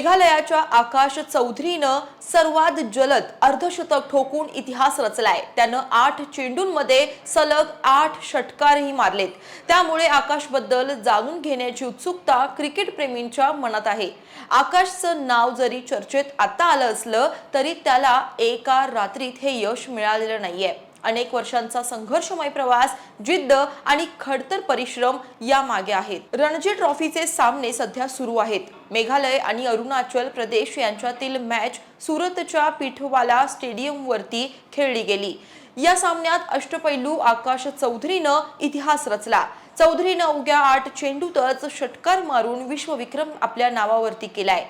मेघालयाच्या आकाश चौधरीनं सर्वात जलद अर्धशतक ठोकून इतिहास रचलाय. त्यानं आठ चेंडूंमध्ये सलग आठ षटकारही मारलेत. त्यामुळे आकाशबद्दल जाणून घेण्याची उत्सुकता क्रिकेटप्रेमींच्या मनात आहे. आकाशचं नाव जरी चर्चेत आता आलं असलं तरी त्याला एका रात्रीत हे यश मिळालेलं नाहीये. अनेक वर्षांचा संघर्षमय प्रवास जिद्द आणि खडतर परिश्रम या मागे आहेत. रणजी ट्रॉफीचे सामने सध्या सुरू आहेत. मेघालय आणि अरुणाचल प्रदेश यांच्यातील मॅच सुरतच्या पिठवाला स्टेडियमवरती खेळली गेली. या सामन्यात अष्टपैलू आकाश चौधरीनं इतिहास रचला. चौधरीनं उद्या आठ चेंडूतच षटकार मारून विश्वविक्रम आपल्या नावावरती केलाय.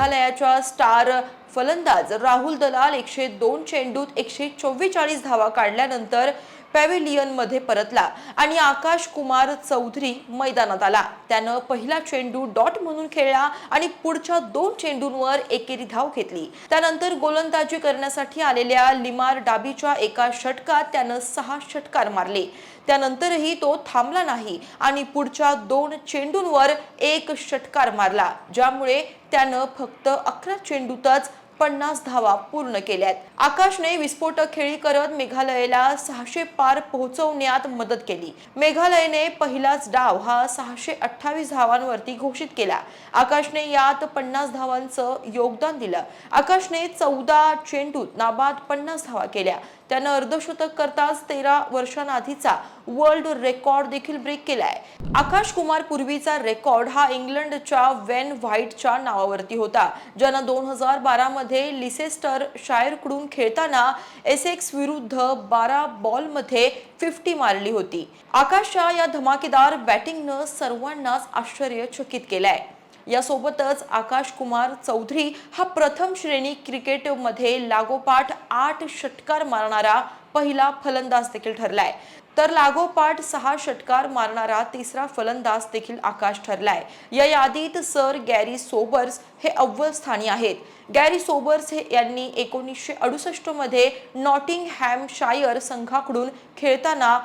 मेघालयाच्या स्टार फलंदाज राहुल दलाल एकशे दोन चेंडूत एकशे चोवेचाळीस धावा काढल्यानंतर पॅव्हिलियनमध्ये परतला आणि आकाश कुमार चौधरी मैदानात आला. त्यानं पहिला चेंडू डॉट म्हणून खेळला आणि पुढच्या दोन चेंडूंवर एकेरी धाव घेतली. त्यानंतर गोलंदाजी करण्यासाठी आलेल्या लिमार डाबीच्या एका षटकात त्यानं सहा षटकार मारले. त्यानंतरही तो थांबला नाही आणि पुढच्या दोन चेंडूंवर एक षटकार मारला ज्यामुळे त्यानं फक्त अकरा चेंडूतच पन्नास धावा पूर्ण केल्यात. आकाशने विस्फोटक खेळी करत मेघालयाला सहाशे पार पोहोचवण्यात मदत केली. मेघालयने पहिलाच डाव हा सहाशे अठ्ठावीस धावांवरती घोषित केला. आकाशने यात पन्नास धावांचं योगदान दिलं. आकाशने चौदा चेंडूत नाबाद पन्नास धावा केल्या. त्यानं अर्धशतक करताच तेरा वर्षांआधीचा वर्ल्ड रेकॉर्ड देखील ब्रेक केलाय. आकाश कुमार पूर्वीचा रेकॉर्ड हा इंग्लंडच्या वेन व्हाईटच्या नावावरती होता ज्यानं दोन हजार बारा मध्ये लिसेस्टर शायरकडून खेळताना एसेक्स विरुद्ध बारा बॉलमध्ये फिफ्टी मारली होती. आकाशच्या या धमाकेदार बॅटिंगनं सर्वांनाच आश्चर्यचकित केलंय. यासोबतच आकाश कुमार चौधरी हा प्रथम श्रेणी क्रिकेटमध्ये लागोपाठ आठ षटकार मारणारा पहिला फलंदाज देखील ठरलाय. तर लागोपाठ सहा षटकार मारणारा तिसरा फलंदाज देखील आकाश ठरलाय. या यादीत सर गॅरी सोबर्स हे अव्वल स्थानी आहेत. गॅरी सोबर्स हे यांनी एकोणीसशे अडुसष्टमध्ये नॉटिंग हॅमशायर संघाकडून खेळताना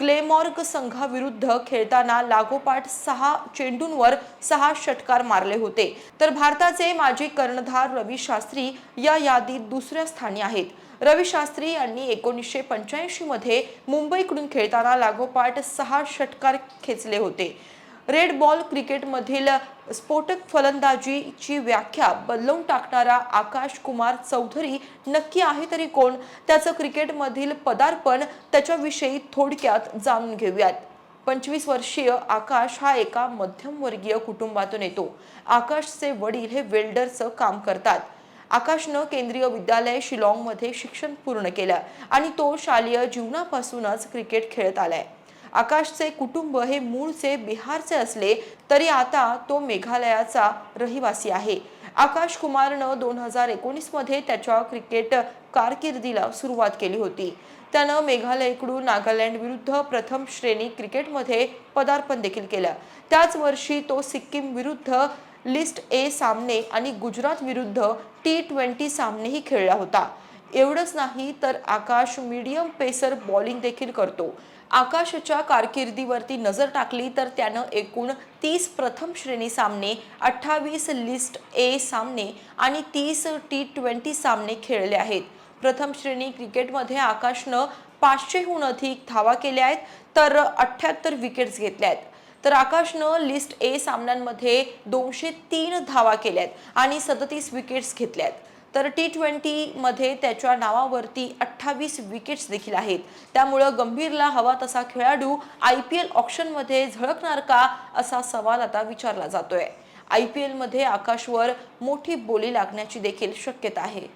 ग्लेमॉर्ग संघाविरुद्ध खेळताना लागोपाठ सहा चेंडूंवर सहा षटकार मारले होते. तर भारताचे माजी कर्णधार रवी शास्त्री या यादीत दुसऱ्या स्थानी आहेत. रवी शास्त्री यांनी एकोणीसशे पंच्याऐंशी मध्ये मुंबईकडून खेळताना लागोपाठ सहा षटकार खेचले होते. रेड बॉल क्रिकेटमधील स्फोटक फलंदाजीची व्याख्या बदलवून टाकणारा आकाश कुमार चौधरी नक्की आहे तरी कोण? त्याचं क्रिकेटमधील पदार्पण त्याच्याविषयी थोडक्यात जाणून घेऊयात. पंचवीस वर्षीय आकाश हा एका मध्यमवर्गीय कुटुंबातून येतो. आकाशचे वडील हे वेल्डरचं काम करतात. आकाशनं केंद्रीय विद्यालय शिलाँगमध्ये शिक्षण पूर्ण केलं आणि तो शालेय जीवनापासूनच क्रिकेट खेळत आलाय. आकाशचे कुटुंब हे मूळचे बिहारचे असले तरी आता तो मेघालयाचा रहिवासी आहे. आकाश कुमारनं दोन हजार एकोणीसमध्ये त्याच्या क्रिकेट कारकिर्दीला सुरुवात केली होती. त्यानं मेघालयकडून नागालँड विरुद्ध प्रथम श्रेणी क्रिकेटमध्ये पदार्पण देखील केलं. त्याच वर्षी तो सिक्कीम विरुद्ध लिस्ट ए सामने आणि गुजरात विरुद्ध टी ट्वेंटी सामनेही खेळला होता. एवढंच नाही तर आकाश मीडियम पेसर बॉलिंग देखील करतो. आकाशच्या कारकिर्दीवरती नजर टाकली तर त्यानं एकूण तीस प्रथम श्रेणी सामने अठ्ठावीस लिस्ट ए सामने आणि तीस टी ट्वेंटी सामने खेळले आहेत. प्रथम श्रेणी क्रिकेटमध्ये आकाशनं पाचशेहून अधिक धावा केल्या आहेत तर अठ्ठ्याहत्तर विकेट्स घेतल्या आहेत. तर आकाशनं लिस्ट ए सामन्यांमध्ये दोनशे तीन धावा केल्यात आणि सदतीस विकेट्स घेतल्यात तर टी ट्वेंटीमध्ये त्याच्या नावावरती अठ्ठावीस विकेट्स देखील आहेत. त्यामुळं गंभीरला हवा तसा खेळाडू आय पी एल ऑप्शनमध्ये झळकणार का असा सवाल आता विचारला जातोय. आय पी एलमध्ये आकाशवर मोठी बोली लागण्याची देखील शक्यता आहे.